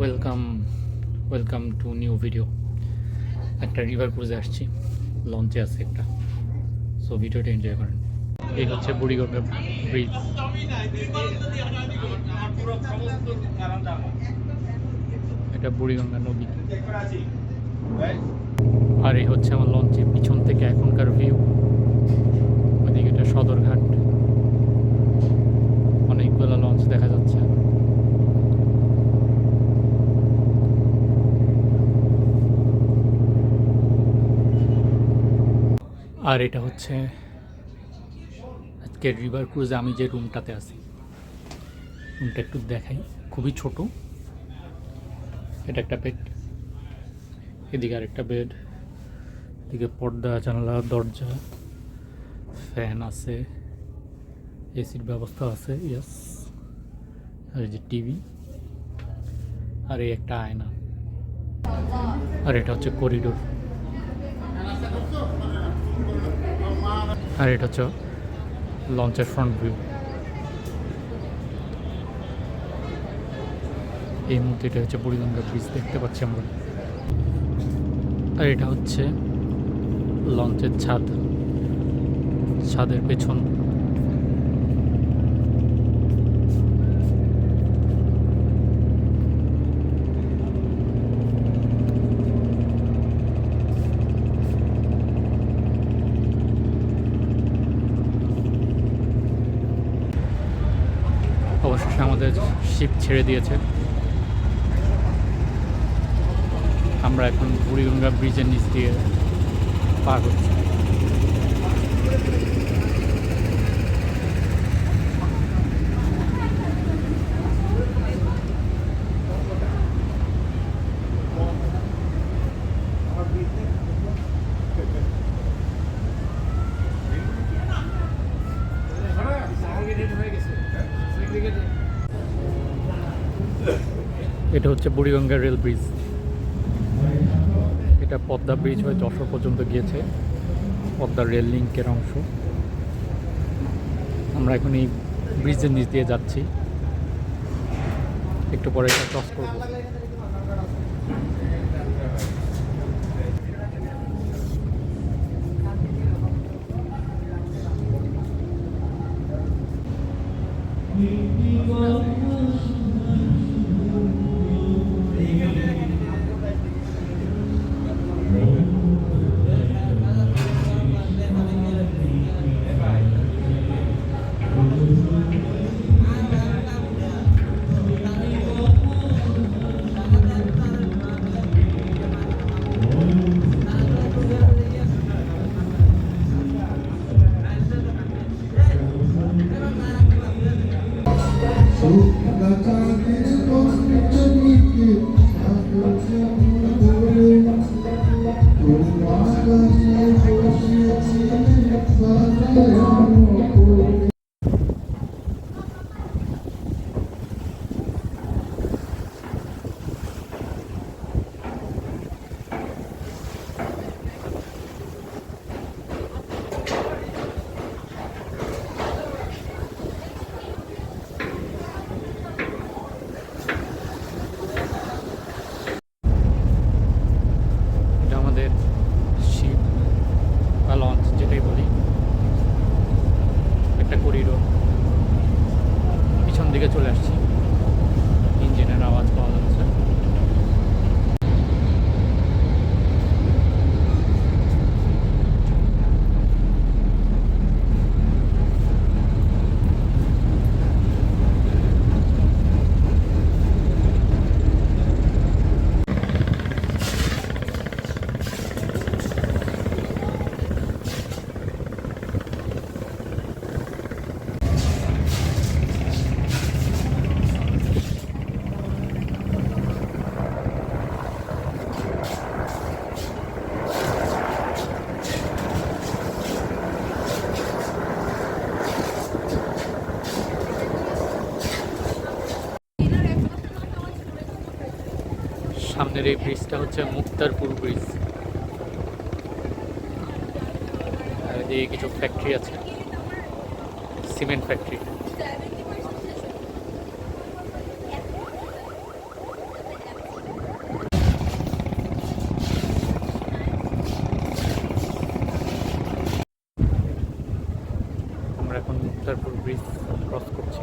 Welcome welcome to new video একটা river ক্রুজে আসছি। লঞ্চে আছে একটা। সো ভিডিওটা এনজয় করেন। এই হচ্ছে বুড়িগঙ্গা ব্রিজ এটা বুড়িগঙ্গা নদী। আর এই হচ্ছে আমার লঞ্চের পিছন থেকে এখনকার ভিউ ওইদিকে এটা সদরঘাট অনেকগুলো লঞ্চ দেখা যাচ্ছে আর এটা হচ্ছে আজকের রিভার ক্রুজে আমি যে রুমটাতে আছি। রুমটা একটু দেখাই। খুবই ছোট। এটা একটা বেড এদিকে আরেকটা বেড এদিকে পর্দা, জানালা, দরজা ফ্যান আছে এসির ব্যবস্থা আছে ইয়াস আর যে টিভি আর এই একটা আয়না। আর এটা হচ্ছে করিডোর আর এটা হচ্ছে লঞ্চের ফ্রন্ট ভিউ এই মুহূর্তে এটা হচ্ছে বুড়িগঙ্গা ব্রিজ দেখতে পাচ্ছি আমরা। আর এটা হচ্ছে লঞ্চের ছাদ। ছাদের পেছন। আমাদের শিপ ছেড়ে দিয়েছে। আমরা এখন বুড়িগঙ্গা ব্রিজের নিচ দিয়ে পার হচ্ছি। এটা হচ্ছে বুড়িগঙ্গা রেল ব্রিজ। এটা পদ্মা ব্রিজ হয়ে যশোর পর্যন্ত গিয়েছে। পদ্মার রেল লিঙ্কের অংশ। আমরা এখন এই ব্রিজের নিচ দিয়ে যাচ্ছি। একটু পরে এটা ক্রস করব। সামনের এই ব্রিজটা হচ্ছে মুক্তারপুর ব্রিজ আর এদিকে কিছু ফ্যাক্টরি আছে। সিমেন্ট ফ্যাক্টরি আমরা এখন মুক্তারপুর ব্রিজ ক্রস করছি।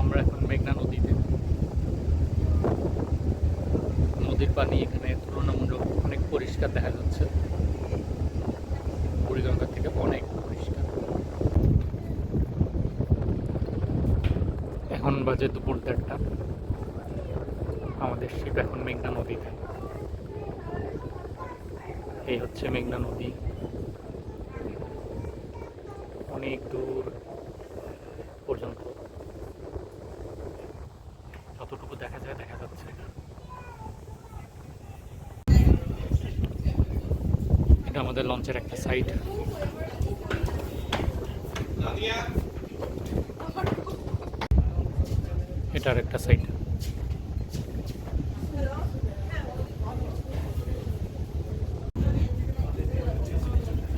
আমরা এখন মেঘনা নদীতে নদীর পানি এখানে তুলনামূলক অনেক পরিষ্কার দেখা যাচ্ছে। বুড়িগঙ্গা থেকে অনেক পরিষ্কার। এখন বাজে দুপুর দেড়টা। আমাদের শিপ এখন মেঘনা নদীতে এই হচ্ছে মেঘনা নদী। অনেক দূর পর্যন্ত যতটুকু দেখা যায় দেখা যাচ্ছে এটা আমাদের লঞ্চের একটা সাইড এটার একটা সাইট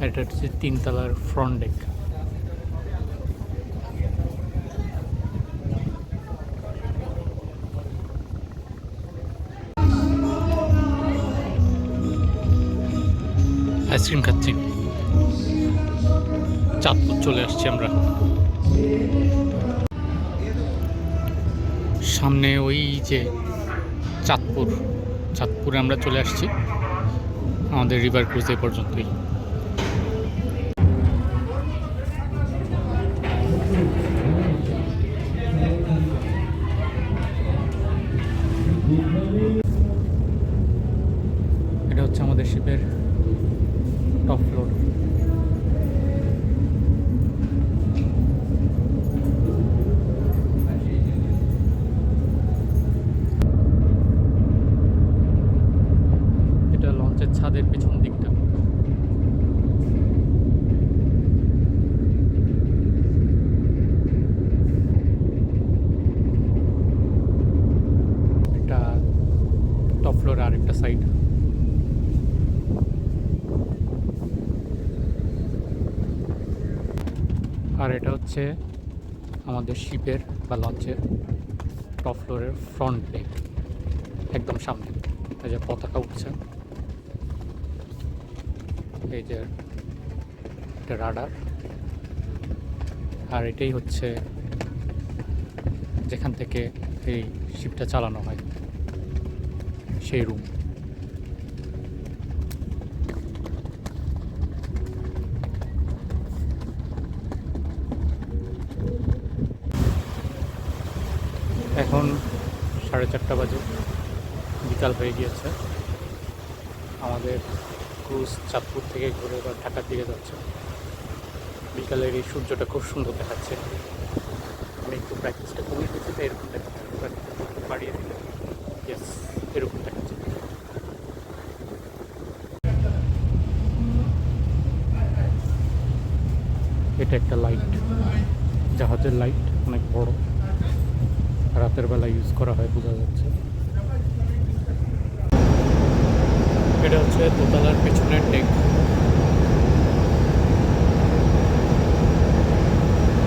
এটা হচ্ছে তিনতলার ফ্রন্ট ডেক আইসক্রিম খাচ্ছি। চাঁদপুর চলে আসছি আমরা। সামনে ওই যে চাঁদপুর, চাঁদপুরে আমরা চলে আসছি। আমাদের রিভার ক্রুজ এ পর্যন্তই এটা হচ্ছে আমাদের শিপের টপ ফ্লোর এটা লঞ্চের ছাদের পিছন দিকটা এটা টপ ফ্লোর আরেকটা সাইড আর এটা হচ্ছে আমাদের শিপের বা লঞ্চের টপ ফ্লোরের ফ্রন্ট ডেক একদম সামনে। এই যে পতাকা উঠছে। এই যে এটা রাডার আর এটাই হচ্ছে যেখান থেকে এই শিপটা চালানো হয়, সেই রুম এখন সাড়ে চারটা বাজে। বিকাল হয়ে গিয়েছে। আমাদের ক্রুজ চাঁদপুর থেকে ঘুরে এবার ঢাকার দিকে যাচ্ছে। বিকালের এই সূর্যটা খুব সুন্দর দেখাচ্ছে। আমি একটু প্র্যাকটিসটা কমিয়ে দিচ্ছি, তো এরকম দেখাচ্ছে। বাড়িয়ে দিলে। ইয়েস এরকম দেখাচ্ছে। এটা একটা লাইট জাহাজের লাইট অনেক বড়। রাতের বেলা ইউজ করা হয়, বোঝা যাচ্ছে। এটা হচ্ছে দোতলার পেছনের টেক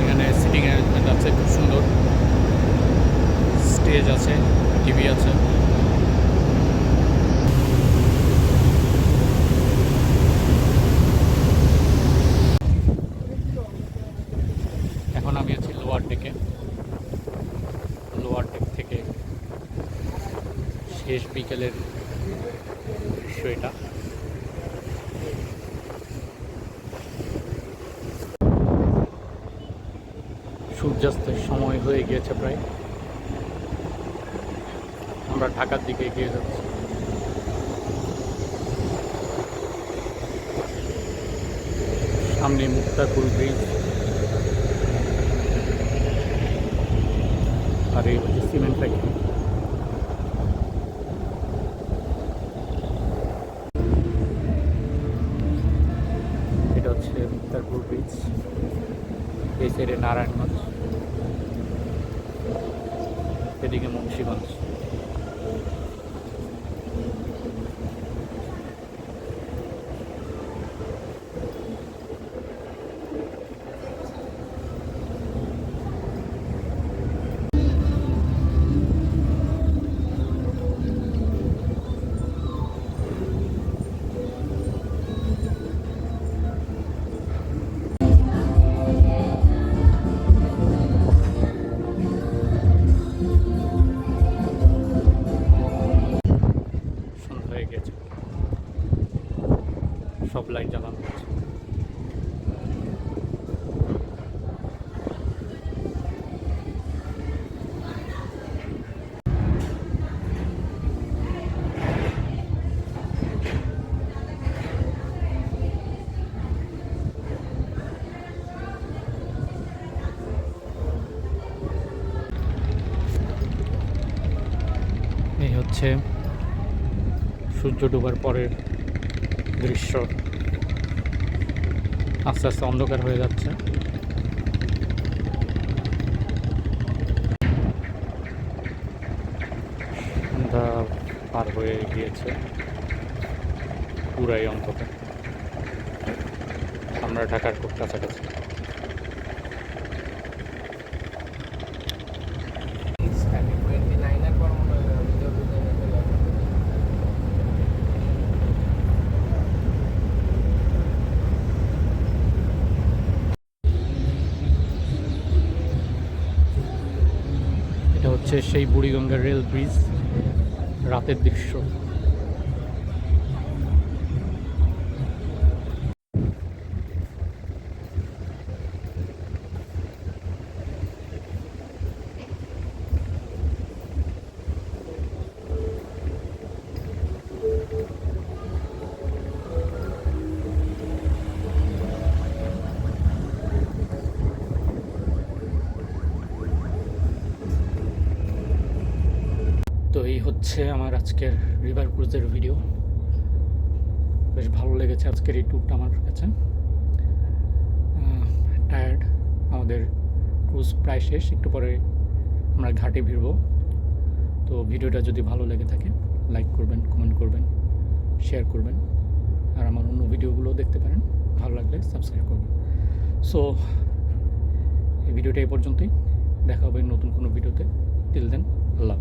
এখানে সিটিং অ্যারেঞ্জমেন্ট আছে, খুব সুন্দর। স্টেজ আছে টিভি আছে এখন আমি আছি লোয়ার ডেকে লোয়ার ডেক থেকে শেষ বিকেলের দৃশ্য এটা সূর্যাস্তের সময় হয়ে গিয়েছে প্রায়। আমরা ঢাকার দিকে এগিয়ে যাচ্ছি। সামনে মুক্তাকুল ব্রিজ। আর এই হচ্ছে সিমেন্ট ফ্যাক্টরি। ব্রিজ এই সাইডে নারায়ণগঞ্জ এদিকে মুন্সিগঞ্জ। হচ্ছে সূর্য ডোবার পরের দৃশ্য আস্তে আস্তে অন্ধকার হয়ে যাচ্ছে। পার হয়ে গিয়েছে। পুরাই অন্ধকার। আমরা ঢাকার খুব কাছাকাছি সেই বুড়িগঙ্গা রেল ব্রিজ রাতের দৃশ্য। হচ্ছে আমার আজকের রিভার ক্রুজের ভিডিও বেশ ভালো লেগেছে আজকের এই ট্যুরটা আমার কাছে। টায়ার্ড আমাদের ক্রুজ প্রায় শেষ, একটু পরে আমরা ঘাটে ভিড়ব। তো ভিডিওটা যদি ভালো লেগে থাকে লাইক করবেন কমেন্ট করবেন শেয়ার করবেন। আর আমার অন্য ভিডিওগুলো দেখতে পারেন। ভালো লাগলে সাবস্ক্রাইব করবেন। সো এই ভিডিওটা এই পর্যন্তই। দেখা হবে নতুন কোনো ভিডিওতে টিল দেন আল্লাহ।